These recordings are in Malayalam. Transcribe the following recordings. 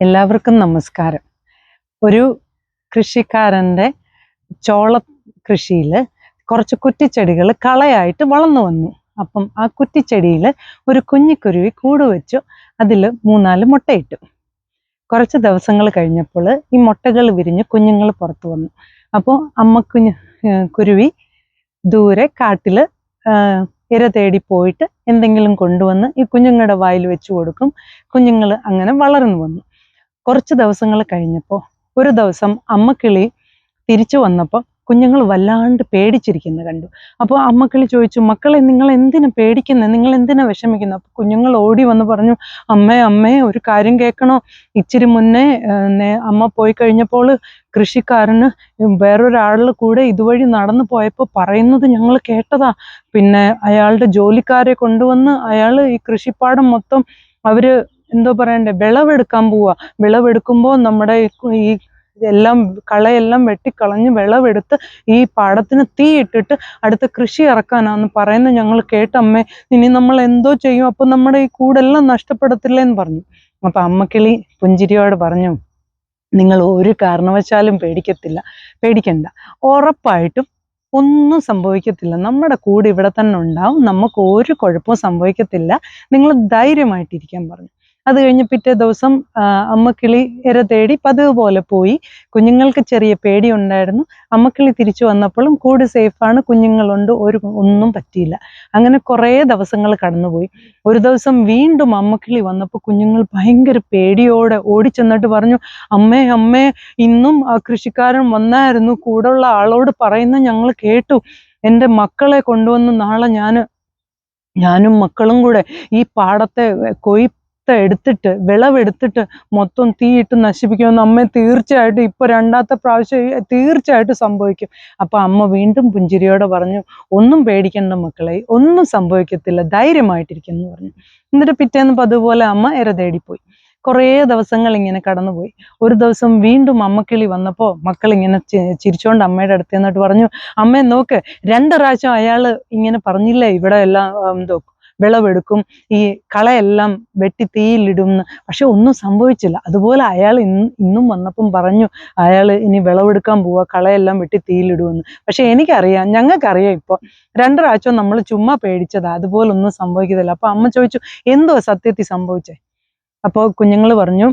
എല്ലാവർക്കും നമസ്കാരം. ഒരു കൃഷിക്കാരന്റെ ചോള കൃഷിയിൽ കുറച്ച് കുറ്റിച്ചെടികൾ കളയായിട്ട് വളർന്നു വന്നു. അപ്പം ആ കുറ്റിച്ചെടിയിൽ ഒരു കുഞ്ഞിക്കുരുവി കൂട് വെച്ചു അതിൽ മൂന്നാൽ മുട്ടയിട്ടു. കുറച്ച് ദിവസങ്ങൾ കഴിഞ്ഞപ്പോൾ ഈ മുട്ടകൾ വിരിഞ്ഞ് കുഞ്ഞുങ്ങൾ പുറത്തു വന്നു. അപ്പോൾ അമ്മ കുഞ്ഞ് കുരുവി ദൂരെ കാട്ടിൽ ഇര തേടി പോയിട്ട് എന്തെങ്കിലും കൊണ്ടുവന്ന് ഈ കുഞ്ഞുങ്ങളുടെ വായിൽ വെച്ച് കൊടുക്കും. കുഞ്ഞുങ്ങൾ അങ്ങനെ വളർന്നു വന്നു. കുറച്ച് ദിവസങ്ങൾ കഴിഞ്ഞപ്പോൾ ഒരു ദിവസം അമ്മക്കിളി തിരിച്ചു വന്നപ്പോൾ കുഞ്ഞുങ്ങൾ വല്ലാണ്ട് പേടിച്ചിരിക്കുന്നത് കണ്ടു. അപ്പോൾ അമ്മക്കിളി ചോദിച്ചു മക്കളെ നിങ്ങൾ എന്തിനു പേടിക്കുന്നത് നിങ്ങൾ എന്തിനാ വിഷമിക്കുന്നത് അപ്പോൾ കുഞ്ഞുങ്ങൾ ഓടി വന്ന് പറഞ്ഞു അമ്മേ അമ്മേ ഒരു കാര്യം കേൾക്കണോ? ഇച്ചിരി മുന്നേ അമ്മ പോയി കഴിഞ്ഞപ്പോൾ കൃഷിക്കാരന് വേറൊരാളുടെ കൂടെ ഇതുവഴി നടന്നു പോയപ്പോൾ പറയുന്നത് ഞങ്ങൾ കേട്ടതാ. പിന്നെ അയാളുടെ ജോലിക്കാരെ കൊണ്ടുവന്ന് അയാൾ ഈ കൃഷിപ്പാടം മൊത്തം അവർ എന്തോ പറയണ്ടേ? വിളവെടുക്കാൻ പോവാ. വിളവെടുക്കുമ്പോൾ നമ്മുടെ ഈ എല്ലാം കളയെല്ലാം വെട്ടിക്കളഞ്ഞ് വിളവെടുത്ത് ഈ പാടത്തിന് തീയിട്ടിട്ട് അടുത്ത കൃഷി ഇറക്കാനാന്ന് പറയുന്നത് ഞങ്ങൾ കേട്ടമ്മേ ഇനി നമ്മൾ എന്തോ ചെയ്യും? അപ്പൊ നമ്മുടെ ഈ കൂടെല്ലാം നഷ്ടപ്പെടത്തില്ലേന്ന് പറഞ്ഞു. അപ്പൊ അമ്മക്കിളി പുഞ്ചിരിയോട് പറഞ്ഞു നിങ്ങൾ ഒരു കാരണവശാലും പേടിക്കത്തില്ല പേടിക്കണ്ട. ഉറപ്പായിട്ടും ഒന്നും സംഭവിക്കത്തില്ല. നമ്മുടെ കൂടെ ഇവിടെ തന്നെ ഉണ്ടാവും. നമുക്ക് ഒരു കുഴപ്പവും സംഭവിക്കത്തില്ല. നിങ്ങൾ ധൈര്യമായിട്ടിരിക്കാൻ പറഞ്ഞു. അത് കഴിഞ്ഞ് പിറ്റേ ദിവസം അമ്മക്കിളി ഇര തേടി പതിവ് പോലെ പോയി. കുഞ്ഞുങ്ങൾക്ക് ചെറിയ പേടി ഉണ്ടായിരുന്നു. അമ്മക്കിളി തിരിച്ചു വന്നപ്പോഴും കൂട് സേഫാണ് കുഞ്ഞുങ്ങളുണ്ട് ഒരു ഒന്നും പറ്റിയില്ല. അങ്ങനെ കുറേ ദിവസങ്ങൾ കടന്നുപോയി. ഒരു ദിവസം വീണ്ടും അമ്മക്കിളി വന്നപ്പോൾ കുഞ്ഞുങ്ങൾ ഭയങ്കര പേടിയോടെ ഓടിച്ചെന്നിട്ട് പറഞ്ഞു അമ്മേ അമ്മേ ഇന്നും ആ കൃഷിക്കാരൻ വന്നായിരുന്നു. കൂടെയുള്ള ആളോട് പറയുന്ന ഞങ്ങൾ കേട്ടു. എന്റെ മക്കളെ കൊണ്ടുവന്ന് നാളെ ഞാൻ ഞാനും മക്കളും കൂടെ ഈ പാടത്തെ കൊയ്ത്ത് എടുത്തിട്ട് വിളവെടുത്തിട്ട് മൊത്തം തീയിട്ട് നശിപ്പിക്കുമെന്ന് അമ്മ തീർച്ചയായിട്ടും ഇപ്പൊ രണ്ടാമത്തെ പ്രാവശ്യം തീർച്ചയായിട്ടും സംഭവിക്കും. അപ്പൊ അമ്മ വീണ്ടും പുഞ്ചിരിയോടെ പറഞ്ഞു ഒന്നും പേടിക്കേണ്ട മക്കളെ ഒന്നും സംഭവിക്കത്തില്ല ധൈര്യമായിട്ടിരിക്കുന്നു പറഞ്ഞു. എന്നിട്ട് പിറ്റേന്ന് പതുപോലെ അമ്മ ഇര തേടിപ്പോയി. കുറേ ദിവസങ്ങൾ ഇങ്ങനെ കടന്നുപോയി. ഒരു ദിവസം വീണ്ടും അമ്മക്കിളി വന്നപ്പോൾ മക്കൾ ഇങ്ങനെ ചിരിച്ചോണ്ട് അമ്മയുടെ അടുത്ത് എന്നിട്ട് പറഞ്ഞു അമ്മയെ നോക്ക് രണ്ട് പ്രാവശ്യം അയാൾ ഇങ്ങനെ പറഞ്ഞില്ലേ ഇവിടെ എല്ലാം എന്തോ വിളവെടുക്കും. ഈ കളയെല്ലാം വെട്ടി തീയിലിടും പക്ഷെ ഒന്നും സംഭവിച്ചില്ല. അതുപോലെ അയാൾ ഇന്ന് ഇന്നും വന്നപ്പം പറഞ്ഞു അയാൾ ഇനി വിളവെടുക്കാൻ പോവാ കളയെല്ലാം വെട്ടി തീയിലിടുമെന്ന് പക്ഷെ എനിക്കറിയാം ഞങ്ങൾക്കറിയാം ഇപ്പോൾ രണ്ട് നമ്മൾ ചുമ്മാ പേടിച്ചതാ അതുപോലെ ഒന്നും സംഭവിക്കത്തില്ല. അപ്പൊ അമ്മ ചോദിച്ചു എന്തോ സത്യത്തിൽ സംഭവിച്ചേ? അപ്പോൾ കുഞ്ഞുങ്ങൾ പറഞ്ഞു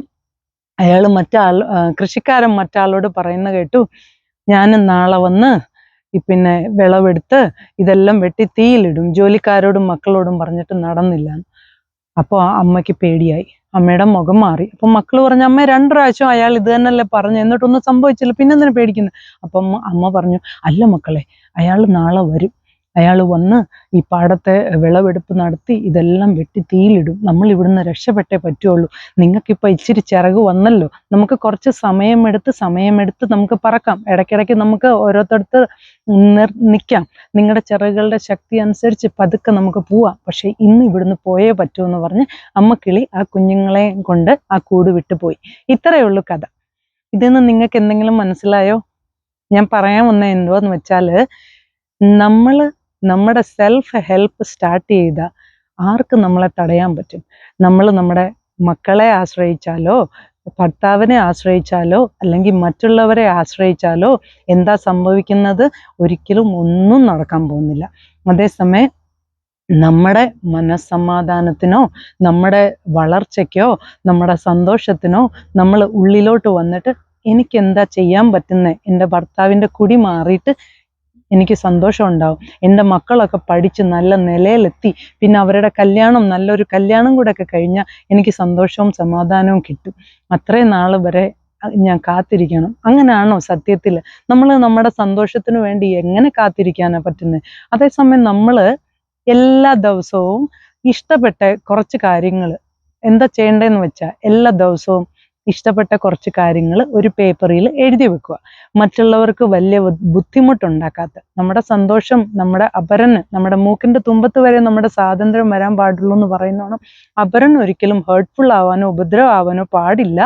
അയാൾ മറ്റാൾ കൃഷിക്കാരൻ മറ്റാളോട് പറയുന്ന കേട്ടു ഞാൻ നാളെ വന്ന് പിന്നെ വിളവെടുത്ത് ഇതെല്ലാം വെട്ടി തീയിലിടും. ജോലിക്കാരോടും മക്കളോടും പറഞ്ഞിട്ട് നടന്നില്ല. അപ്പോൾ അമ്മയ്ക്ക് പേടിയായി. അമ്മയുടെ മുഖം മാറി. അപ്പം മക്കൾ പറഞ്ഞു അമ്മ രണ്ട് പ്രാവശ്യം അയാൾ ഇത് തന്നെയല്ലേ പറഞ്ഞു എന്നിട്ടൊന്നും സംഭവിച്ചില്ല. പിന്നെ എന്തിനാ പേടിക്കുന്നത് അപ്പം അമ്മ- പറഞ്ഞു അല്ല മക്കളെ അയാൾ നാളെ വരും. അയാൾ വന്ന് ഈ പാടത്തെ വിളവെടുപ്പ് നടത്തി ഇതെല്ലാം വെട്ടി തീയിലിടും. നമ്മൾ ഇവിടുന്ന് രക്ഷപ്പെട്ടേ പറ്റുള്ളൂ. നിങ്ങൾക്കിപ്പോൾ ഇച്ചിരി ചിറക് വന്നല്ലോ. നമുക്ക് കുറച്ച് സമയമെടുത്ത് സമയമെടുത്ത് നമുക്ക് പറക്കാം. ഇടയ്ക്കിടയ്ക്ക് നമുക്ക് ഓരോരുത്തടുത്ത് നിർ നിൽക്കാം നിങ്ങളുടെ ചിറകുകളുടെ ശക്തി അനുസരിച്ച് പതുക്കെ നമുക്ക് പോവാം. പക്ഷേ ഇന്ന് ഇവിടുന്ന് പോയേ പറ്റൂ എന്ന് പറഞ്ഞ് അമ്മക്കിളി ആ കുഞ്ഞുങ്ങളെ കൊണ്ട് ആ കൂട് വിട്ടു പോയി. ഇത്രയേ ഉള്ളൂ കഥ. ഇതിന്ന് നിങ്ങൾക്ക് എന്തെങ്കിലും മനസ്സിലായോ? ഞാൻ പറയാൻ വന്ന എന്തുവാന്ന് വെച്ചാൽ നമ്മൾ നമ്മുടെ സെൽഫ് ഹെൽപ്പ് സ്റ്റാർട്ട് ചെയ്ത ആർക്ക് നമ്മളെ തടയാൻ പറ്റും? നമ്മൾ നമ്മുടെ മക്കളെ ആശ്രയിച്ചാലോ ഭർത്താവിനെ ആശ്രയിച്ചാലോ അല്ലെങ്കിൽ മറ്റുള്ളവരെ ആശ്രയിച്ചാലോ എന്താ സംഭവിക്കുന്നത്? ഒരിക്കലും ഒന്നും നടക്കാൻ പോകുന്നില്ല. അതേസമയം നമ്മുടെ മനസ്സമാധാനത്തിനോ നമ്മുടെ വളർച്ചയ്ക്കോ നമ്മുടെ സന്തോഷത്തിനോ നമ്മൾ ഉള്ളിലോട്ട് വന്നിട്ട് എനിക്ക് എന്താ ചെയ്യാൻ പറ്റുന്നത് എന്റെ ഭർത്താവിന്റെ കുടി മാറിയിട്ട് എനിക്ക് സന്തോഷം ഉണ്ടാവും എന്റെ മക്കളൊക്കെ പഠിച്ച് നല്ല നിലയിലെത്തി. പിന്നെ അവരുടെ കല്യാണം നല്ലൊരു കല്യാണം കൂടെ ഒക്കെ കഴിഞ്ഞാൽ എനിക്ക് സന്തോഷവും സമാധാനവും കിട്ടും. അത്രയും നാൾ വരെ ഞാൻ കാത്തിരിക്കണം. അങ്ങനെയാണോ സത്യത്തിൽ? നമ്മൾ നമ്മുടെ സന്തോഷത്തിന് വേണ്ടി എങ്ങനെ കാത്തിരിക്കാനാണ് പറ്റുന്നത്? അതേസമയം നമ്മൾ എല്ലാ ദിവസവും ഇഷ്ടപ്പെട്ട കുറച്ച് കാര്യങ്ങൾ എന്താ ചെയ്യേണ്ടതെന്ന് വെച്ചാൽ എല്ലാ ദിവസവും ഇഷ്ടപ്പെട്ട കുറച്ച് കാര്യങ്ങൾ ഒരു പേപ്പറിൽ എഴുതി വെക്കുക. മറ്റുള്ളവർക്ക് വലിയ ബുദ്ധിമുട്ടുണ്ടാക്കാത്ത നമ്മുടെ സന്തോഷം നമ്മുടെ അപരന് നമ്മുടെ മൂക്കിന്റെ തുമ്പത്ത് വരെ നമ്മുടെ സ്വാതന്ത്ര്യം വരാൻ പാടുള്ളൂ എന്ന് പറയുന്നതാണ് അപരൻ ഒരിക്കലും ഹേർട്ട്ഫുൾ ആവാനോ ഉപദ്രവമാവാനോ പാടില്ല.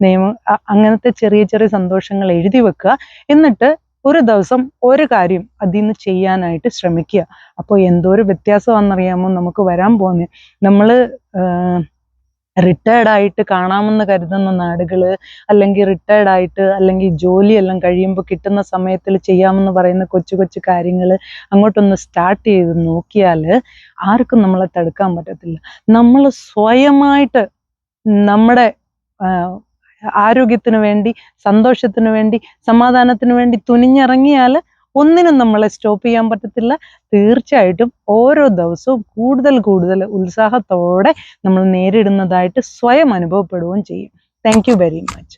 നിയമം അങ്ങനത്തെ ചെറിയ ചെറിയ സന്തോഷങ്ങൾ എഴുതി വെക്കുക. എന്നിട്ട് ഒരു ദിവസം ഒരു കാര്യം അതിൽ നിന്ന് ചെയ്യാനായിട്ട് ശ്രമിക്കുക. അപ്പോൾ എന്തോ ഒരു വ്യത്യാസമാണെന്നറിയാമോ നമുക്ക് വരാൻ പോകുന്നത്? നമ്മൾ റിട്ടയർഡ് ആയിട്ട് കാണാമെന്ന് കരുതുന്ന നാടുകൾ അല്ലെങ്കിൽ റിട്ടയർഡ് ആയിട്ട് അല്ലെങ്കിൽ ജോലിയെല്ലാം കഴിയുമ്പോൾ കിട്ടുന്ന സമയത്തിൽ ചെയ്യാമെന്ന് പറയുന്ന കൊച്ചു കൊച്ചു കാര്യങ്ങൾ അങ്ങോട്ടൊന്ന് സ്റ്റാർട്ട് ചെയ്ത് നോക്കിയാൽ ആർക്കും നമ്മളെ തടുക്കാൻ പറ്റത്തില്ല. നമ്മൾ സ്വയമായിട്ട് നമ്മുടെ ആരോഗ്യത്തിന് വേണ്ടി സന്തോഷത്തിന് വേണ്ടി സമാധാനത്തിന് വേണ്ടി തുനിഞ്ഞിറങ്ങിയാൽ ഒന്നിനും നമ്മളെ സ്റ്റോപ്പ് ചെയ്യാൻ പറ്റത്തില്ല. തീർച്ചയായിട്ടും ഓരോ ദിവസവും കൂടുതൽ കൂടുതൽ ഉത്സാഹത്തോടെ നമ്മൾ നേരിടുന്നതായിട്ട് സ്വയം അനുഭവപ്പെടുകയും ചെയ്യും. Thank very much